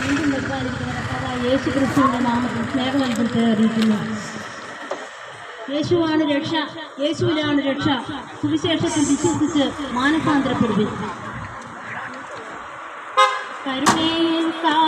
വീണ്ടും യേശു നാമത്തിൽ സ്നേഹം അറിയിക്കുന്നു യേശുവാണ് രക്ഷ യേശുവിലാണ് രക്ഷ. സുവിശേഷത്തിൽ വിശ്വസിച്ച് മാനസാന്തരപ്പെടുവിൻ. കരുണയിൽ കാലങ്ങൾ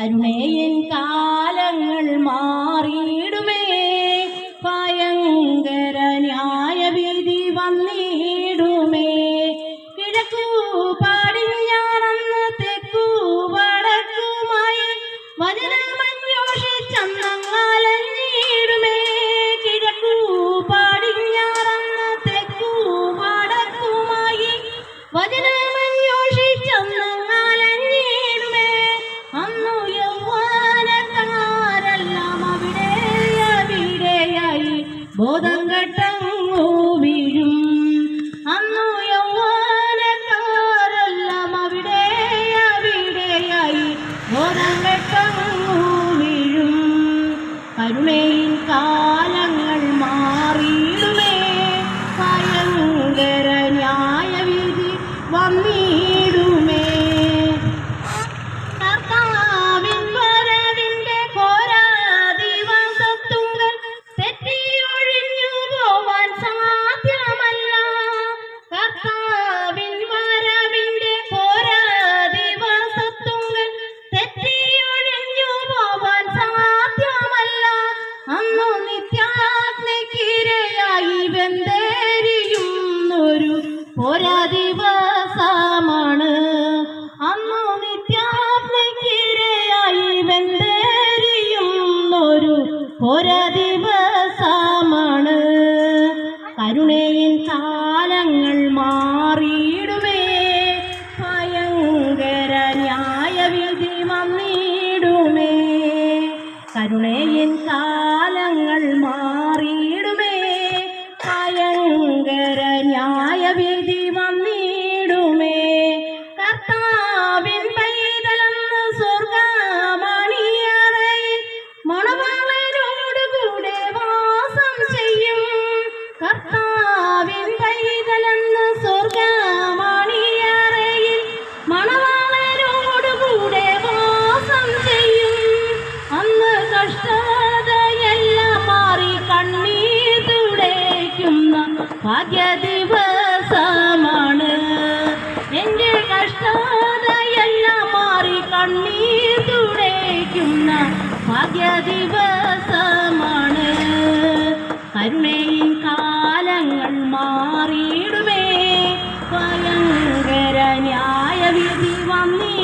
കരുണയിൽ കാലങ്ങൾ മാറിയിടുമേ. ഭയങ്കര ന്യായവിധി വന്നിടുമേ. കിഴക്കൂ പടിഞ്ഞാറന്ന് തെക്കൂ വടക്കുമായി വചനമന്വേഷിച്ചന്നങ്ങാലഞ്ഞിടുമേ കിഴക്കൂ പടിഞ്ഞാറന്ന് തെക്കൂ വടക്കുമായി വചനമന്വേഷിച്ചന്നങ്ങാലഞ്ഞിടുമേ ബോധം ഘട്ടം വീഴും അന്നു യൗവനക്കാരെല്ലാം അവിടെ അവിടെയായി ബോധം ഘട്ടം വീഴും കരുണയിൽ കാലങ്ങൾ മാറിയിടുമേ ഭയങ്കര ന്യായവിധി വന്നിടുമേ പോരാ ദിവസമാണ് അന്നു നിത്യാഗ്നിക്കിരയായി വെന്തേരിയുന്നൊരു പോരാ ദിവസമാണ് കാലങ്ങൾ മാറിയിടുമേ. ഭയങ്കര ന്യായവിധി വന്നിടുമേ. കരുണയിൽ ഭാഗ്യ ദിവസമാണ് എന്റെ കഷ്ടതയെല്ലാം മാറി കണ്ണീർ തുടയ്ക്കുന്ന ഭാഗ്യ ദിവസമാണ് കരുണയും കാലങ്ങൾ മാറിയിടുമേ. ഭയങ്കര ന്യായവിധി വന്നി.